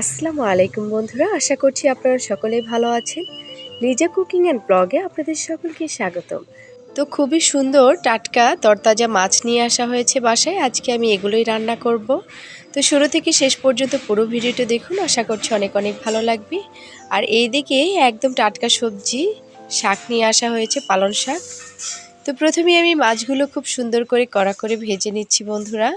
আসসালামু আলাইকুম বন্ধুরা, আশা করছি আপনারা সকলেই ভালো আছেন। নিজা কুকিং অ্যান্ড ব্লগে আপনাদের সকলকে স্বাগতম। তো খুবই সুন্দর টাটকা তরতাজা মাছ নিয়ে আসা হয়েছে বাসায়, আজকে আমি এগুলোই রান্না করব। তো শুরু থেকে শেষ পর্যন্ত পুরো ভিডিওটা দেখুন, আশা করছি অনেক অনেক ভালো লাগবে। আর এই দিকে একদম টাটকা সবজি, শাক নিয়ে আসা হয়েছে পালন শাক। তো প্রথমে আমি মাছগুলো খুব সুন্দর করে কড়া করে ভেজে নিচ্ছি বন্ধুরা।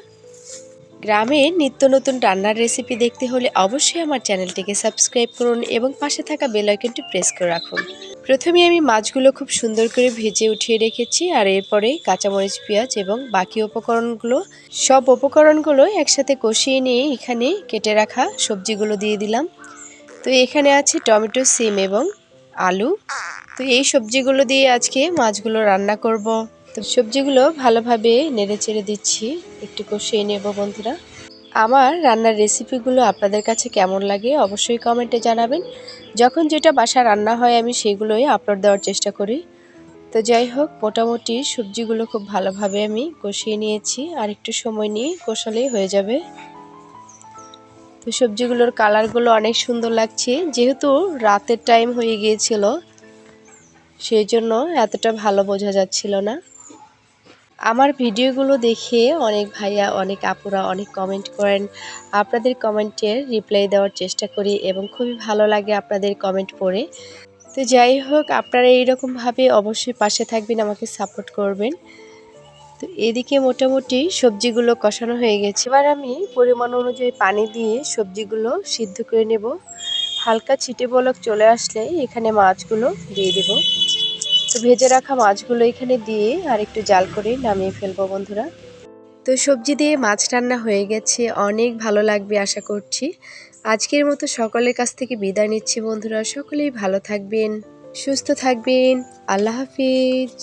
গ্রামের নিত্য নতুন রান্নার রেসিপি দেখতে হলে অবশ্যই আমার চ্যানেলটিকে সাবস্ক্রাইব করুন এবং পাশে থাকা বেল আইকনটি প্রেস করে রাখুন। প্রথমে আমি মাছগুলো খুব সুন্দর করে ভেজে উঠিয়ে রেখেছি আর এরপরে কাঁচামরিচ, পেঁয়াজ এবং বাকি উপকরণগুলো, সব উপকরণগুলো একসাথে কষিয়ে নিয়ে এখানে কেটে রাখা সবজিগুলো দিয়ে দিলাম। তো এখানে আছে টমেটো, সিম এবং আলু। তো এই সবজিগুলো দিয়ে আজকে মাছগুলো রান্না করব। তো সবজিগুলো ভালোভাবে নেড়ে চেড়ে দিচ্ছি। একটু কষিয়ে নেব বন্ধুরা। আমার রান্নার রেসিপিগুলো আপনাদের কাছে কেমন লাগে অবশ্যই কমেন্টে জানাবেন। যখন যেটা বাসা রান্না হয়, আমি সেগুলোই আপলোড দেওয়ার চেষ্টা করি। তো যাই হোক, মোটামুটি সবজিগুলো খুব ভালোভাবে আমি কষিয়ে নিয়েছি। আর একটু সময় নিয়ে কষালেই হয়ে যাবে। তো সবজিগুলোর কালারগুলো অনেক সুন্দর লাগছে। যেহেতু রাতের টাইম হয়ে গিয়েছিল, সেই জন্য এতটা ভালো বোঝা যাচ্ছিল না। আমার ভিডিওগুলো দেখে অনেক ভাইয়া, অনেক আপুরা অনেক কমেন্ট করেন। আপনাদের কমেন্টের রিপ্লাই দেওয়ার চেষ্টা করি এবং খুবই ভালো লাগে আপনাদের কমেন্ট পড়ে। তো যাই হোক, আপনারা এইরকমভাবে অবশ্যই পাশে থাকবেন, আমাকে সাপোর্ট করবেন। তো এদিকে মোটামুটি সবজিগুলো কষানো হয়ে গেছে। এবার আমি পরিমাণ অনুযায়ী পানি দিয়ে সবজিগুলো সিদ্ধ করে নেব। হালকা ছিটে বলক চলে আসলে এখানে মাছগুলো দিয়ে দেব। তো ভেজে রাখা মাছগুলো এখানে দিয়ে আর একটু জাল করে নামিয়ে ফেলব বন্ধুরা। তো সবজি দিয়ে মাছ রান্না হয়ে গেছে, অনেক ভালো লাগবে আশা করছি। আজকের মতো সকলের কাছ থেকে বিদায় নিচ্ছি বন্ধুরা, সকলেই ভালো থাকবেন, সুস্থ থাকবেন, আল্লাহ হাফিজ।